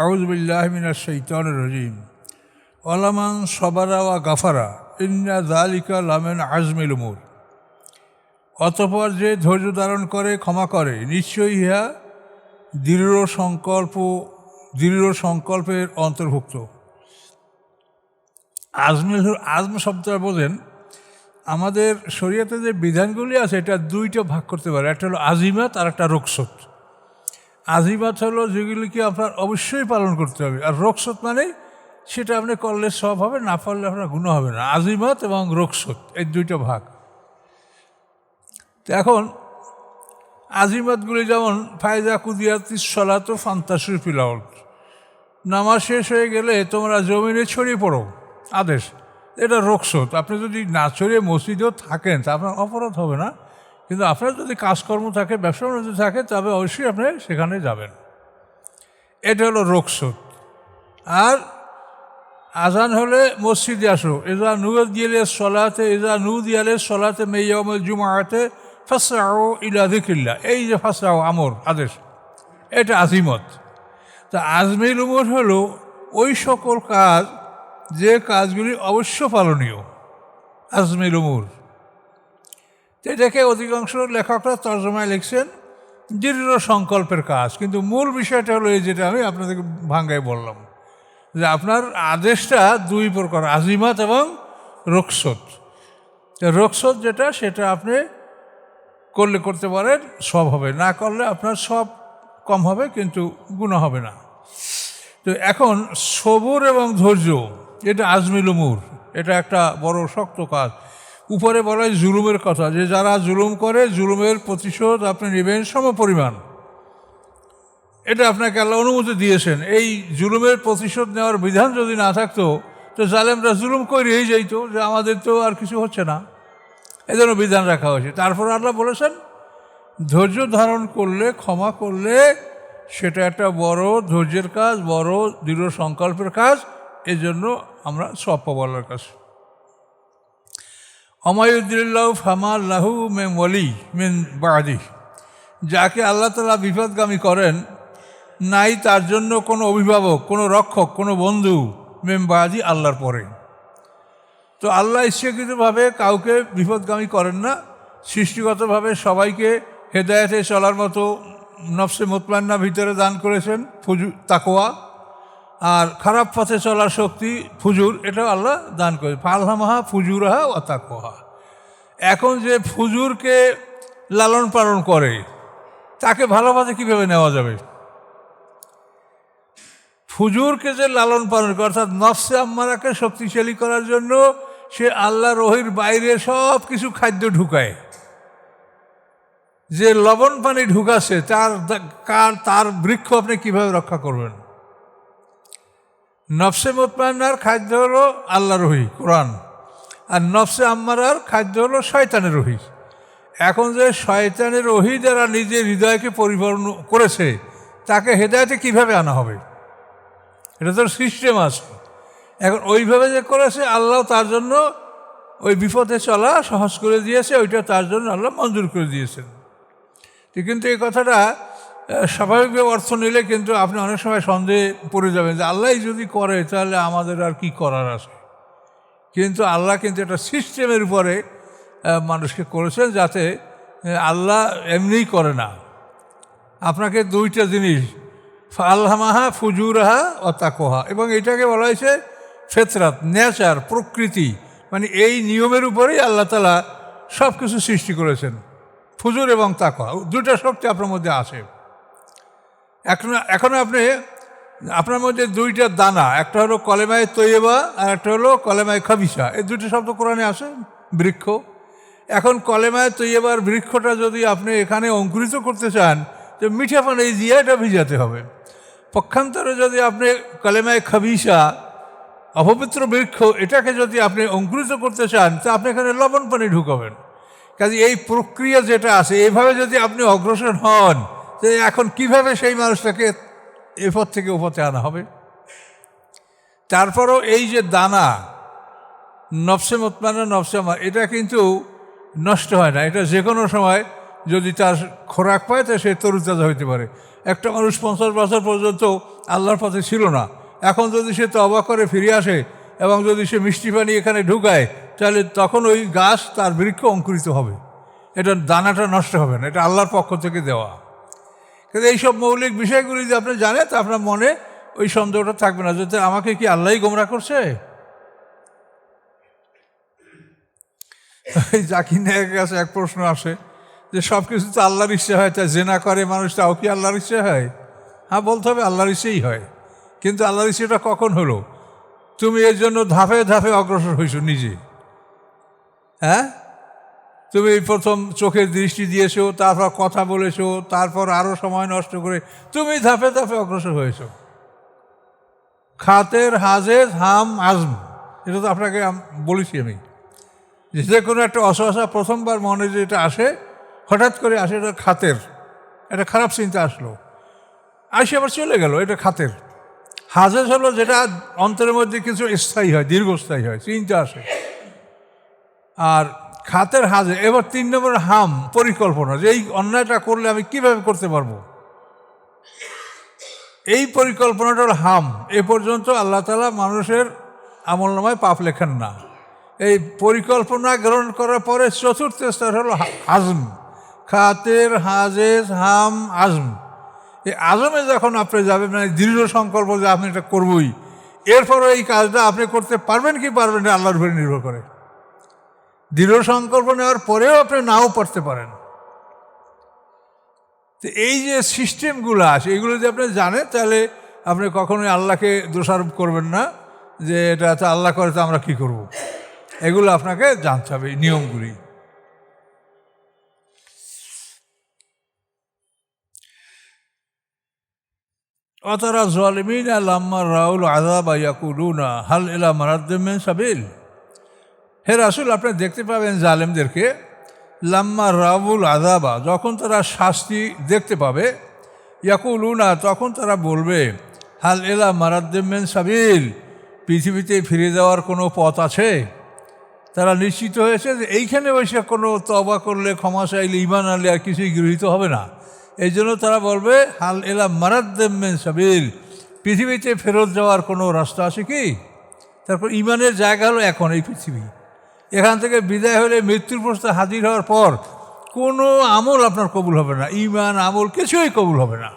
আউজবিল্লাহমিনা রজিম। ওলামান সবারা ওয়া গাফারা, ইন্না দালিকা লামেন আজমিল উমুর। অতপর যে ধৈর্য ধারণ করে ক্ষমা করে, নিশ্চয়ই ইহা দৃঢ় সংকল্প, দৃঢ় সংকল্পের অন্তর্ভুক্ত। আজমিল, আজম শব্দটা বোঝেন, আমাদের শরীয়তে যে বিধানগুলি আছে, এটা দুইটা ভাগ করতে পারে। একটা হলো আজিমাত আর একটা রোকসত আজিমাত হলো যেগুলিকে আপনার অবশ্যই পালন করতে হবে। আর রোকসত মানে সেটা আপনি করলে সব হবে, না পারলে আপনার গুণ হবে না। আজিমাত এবং রোকসত এই দুইটা ভাগ। এখন আজিমাতগুলি যেমন ফায়দা কুদিয়াতি সলাত ফান্তাসুর পিলাউল নামাজ শেষ হয়ে গেলে তোমরা জমিনে ছড়িয়ে পড়ো। আদেশ, এটা রোকসত আপনি যদি না ছড়িয়ে মসজিদেও থাকেন, তা আপনার অপরাধ হবে না। কিন্তু আপনার যদি কাজকর্ম থাকে, ব্যবসা বাণিজ্য থাকে, তবে অবশ্যই আপনি সেখানে যাবেন। এটা হলো রোকসত আর আজান হলে মসজিদে আসো। এজা নু দিয়ালে সলাতে এজা নু দিয়ালে সলাতে মেয়ম জুমাতে ফাঁসাও ইলা দিকিল্লা এই যে ফাঁসাও আমর, আদেশ। এটা আজিমত। তা আজমিল উমর হলো ওই সকল কাজ, যে কাজগুলি অবশ্য পালনীয়। আজমির উমর। এটাকে অধিকাংশ লেখকরা তর্জমায় লিখছেন দৃঢ় সংকল্পের কাজ। কিন্তু মূল বিষয়টা হলো এই যেটা আমি আপনাদেরকে ভাঙ্গায় বললাম, যে আপনার আদেশটা দুই প্রকার আজিমাত এবং রোকসত। রোকসত যেটা, সেটা আপনি করলে করতে পারেন, সব হবে। না করলে আপনার সব কম হবে, কিন্তু গুণ হবে না। তো এখন সবুর এবং ধৈর্য, এটা আজমিল উমুর, এটা একটা বড় শক্ত কাজ। উপরে বলা হয় জুলুমের কথা, যে যারা জুলুম করে, জুলুমের প্রতিশোধ, আপনি নেবেন সম পরিমাণ এটা আপনাকে আল্লাহ অনুমতি দিয়েছেন। এই জুলুমের প্রতিশোধ নেওয়ার বিধান যদি না থাকতো, তো জালেমরা জুলুম করিয়েই যাইতো, যে আমাদের তো আর কিছু হচ্ছে না। এই জন্য বিধান রাখা হয়েছে। তারপর আল্লাহ বলেছেন, ধৈর্য ধারণ করলে, ক্ষমা করলে, সেটা একটা বড় ধৈর্যের কাজ, বড় দৃঢ় সংকল্পের কাজ। এই জন্য আমরা সব পাবো আল্লাহর কাছে। অমায়ুদ্দিল্লাহ ফামাল্লাহু মেম ওলি মেন বাদি। যাকে আল্লাহ তালা বিপদগামী করেন, নাই তার জন্য কোনো অভিভাবক, কোনো রক্ষক, কোনো বন্ধু মেম বাদি আল্লাহর পরে। তো আল্লাহ ইচ্ছাকৃতভাবে কাউকে বিপদগামী করেন না, সৃষ্টিগতভাবে সবাইকে হেদায়তে চলার মতো নফসে মোতমান্না ভিতরে দান করেছেন, ফুজু তাকোয়া আর খারাপ পথে চলার শক্তি ফুজুর, এটাও আল্লাহ দান করে। ফালহামাহা ফুজুরাহা ও তাকোহা এখন যে ফুজুরকে লালন পালন করে, তাকে ভালো পথে কীভাবে নেওয়া যাবে? ফুজুরকে যে লালন পালন করে, অর্থাৎ নফসে আম্মারাকে শক্তিশালী করার জন্য সে আল্লাহ রহির বাইরে সব কিছু খাদ্য ঢুকায়। যে লবণ পানি ঢুকাছে তার কার তার বৃক্ষ আপনি কীভাবে রক্ষা করবেন? নফসে মোতমান্নার খাদ্য হলো আল্লাহ রহি কোরআন। আর নফসে আম্মারার খাদ্য হলো শয়তানের রহি এখন যে শয়তানের রহি যারা নিজের হৃদয়কে পরিবর্তন করেছে, তাকে হেদায়তে কীভাবে আনা হবে? এটা তো সিস্টেম আছে। এখন ওইভাবে যে করেছে, আল্লাহ তার জন্য ওই বিপদে চলা সহজ করে দিয়েছে, ওইটা তার জন্য আল্লাহ মঞ্জুর করে দিয়েছেন। কিন্তু এই কথাটা স্বাভাবিকভাবে অর্থ নিলে কিন্তু আপনি অনেক সময় সন্দেহে পড়ে যাবেন যে আল্লাহ যদি করে, তাহলে আমাদের আর কি করার আছে? কিন্তু আল্লাহ কিন্তু একটা সিস্টেমের উপরে মানুষকে করেছেন যাতে আল্লাহ এমনিই করে না। আপনাকে দুইটা জিনিস আল্লামাহা ফুজুরাহা ও তাকোহা এবং এটাকে বলা হয়েছে ফেতরাত, নেচার, প্রকৃতি। মানে এই নিয়মের উপরেই আল্লাহ তালা সব কিছু সৃষ্টি করেছেন। ফুজুর এবং তাকোহা দুটা শক্তি আপনার মধ্যে আছে। এখন এখন আপনি, আপনার মধ্যে দুইটা দানা, একটা হলো কলেমায় তৈবা আর একটা হলো কলেমায় খাবিসা। এই দুটো শব্দ কোরআনে আসে, বৃক্ষ। এখন কলেমায় তৈবার বৃক্ষটা যদি আপনি এখানে অঙ্কুরিত করতে চান, তো মিঠা পানি দিয়ে এটা ভিজাতে হবে। পক্ষান্তরে যদি আপনি কলেমায় খাবিসা, অপবিত্র বৃক্ষ, এটাকে যদি আপনি অঙ্কুরিত করতে চান, তা আপনি এখানে লবণ পানি ঢুকাবেন। কাজে এই প্রক্রিয়া যেটা আছে, এইভাবে যদি আপনি অগ্রসর হন যে এখন কীভাবে সেই মানুষটাকে এপথ থেকে ওপথে আনা হবে? তারপরও এই যে দানা, নফসে মতমানা, নফসে এটা কিন্তু নষ্ট হয় না। এটা যে কোনো সময় যদি তার খোরাক পায়, তো সে তরুতাজা হইতে পারে। একটা মানুষ পঞ্চাশ বছর পর্যন্ত আল্লাহর পথে ছিল না। এখন যদি সে তবা করে ফিরে আসে এবং যদি সে মিষ্টি পানি এখানে ঢুকায়, তাহলে তখন ওই গাছ তার বৃক্ষ অঙ্কুরিত হবে। এটা দানাটা নষ্ট হবে না, এটা আল্লাহর পক্ষ থেকে দেওয়া। কিন্তু এইসব মৌলিক বিষয়গুলি যদি আপনি জানেন, তা আপনার মনে ওই সন্দেহটা থাকবে না। যাতে আমাকে কি আল্লাহই গোমরা করছে? জাকির নায়কের কাছে এক প্রশ্ন আসে যে সব কিছু তো আল্লাহর ইচ্ছে হয় তাই জেনা করে মানুষ, তাও কি আল্লাহর ইচ্ছে হয়? হ্যাঁ বলতে হবে আল্লাহর ইচ্ছেই হয়। কিন্তু আল্লাহর ইচ্ছেটা কখন হলো? তুমি এর জন্য ধাপে ধাপে অগ্রসর হয়েছো নিজে। হ্যাঁ? তুমি প্রথম চোখের দৃষ্টি দিয়েছ, তারপর কথা বলেছ, তারপর আরও সময় নষ্ট করে তুমি ধাপে ধাপে অগ্রসর হয়েছো। খাতের হাজের হাম আজম, এটা তো আপনাকে বলেছি আমি। যে যে কোনো একটা অসহসা প্রথমবার মনে যেটা আসে, হঠাৎ করে আসে এটা খাতের। একটা খারাপ চিন্তা আসলো। আসে আবার চলে গেল, এটা খাতের। হাজেজ হলো যেটা অন্তরের মধ্যে কিছু স্থায়ী হয়, দীর্ঘস্থায়ী হয়, চিন্তা আসে। আর খাতের হাজে এবার তিন নম্বর হাম, পরিকল্পনা যে এই অন্যায়টা করলে আমি কীভাবে করতে পারব? এই পরিকল্পনাটা হাম। এ পর্যন্ত আল্লাহ তালা মানুষের আমল নামায় পাপ লেখেন না। এই পরিকল্পনা গ্রহণ করার পরে চতুর্থ স্তর হলো আজম। খাতের হাজেজ হাম আজম। এই আজমে যখন আপনি যাবেন মানে দৃঢ় সংকল্প যে আপনি এটা করবই এরপরে এই কাজটা আপনি করতে পারবেন কি পারবেন না, আল্লাহর উপরে নির্ভর করে। দৃঢ় সংকল্প নেওয়ার পরেও আপনি নাও পড়তে পারেন। তো এই যে সিস্টেমগুলো আছে, এগুলো যদি আপনি জানেন, তাহলে আপনি কখনোই আল্লাহকে দোষারোপ করবেন না যে এটা তো আল্লাহ করে, তো আমরা কি করব। এগুলো আপনাকে জানতে হবে নিয়মগুলি। অতারা জলমিন আল্লাম্মা রাউল আজাবা ইয়াকুলুনা, হাল এলা মারাদ্দেমেন সাবিল। হে রাসুল, আপনি দেখতে পাবেন জালেমদেরকে লাম্মা রাবুল আদাবা যখন তারা শাস্তি দেখতে পাবে, ইয়াকুলুনা, তখন তারা বলবে, হাল এলা মারাদ্দেমেন সাবিল, পৃথিবীতে ফিরে যাওয়ার কোনো পথ আছে? তারা নিশ্চিত হয়েছে যে এইখানে বসে কোনো তবা করলে, ক্ষমা চাইলে ইমান আনলে আর কিছুই গৃহীত হবে না। এই জন্য তারা বলবে, হাল এলা মারাদ্দেমেন সাবিল, পৃথিবীতে ফেরত যাওয়ার কোনো রাস্তা আছে কি? তারপর ইমানের জায়গা হলো এখন এই পৃথিবী। এখান থেকে বিদায় হলে মৃত্যুর প্রস্তাব হাজির হওয়ার পর কোনো আমল আপনার কবুল হবে না। ইমান আমল কিছুই কবুল হবে না।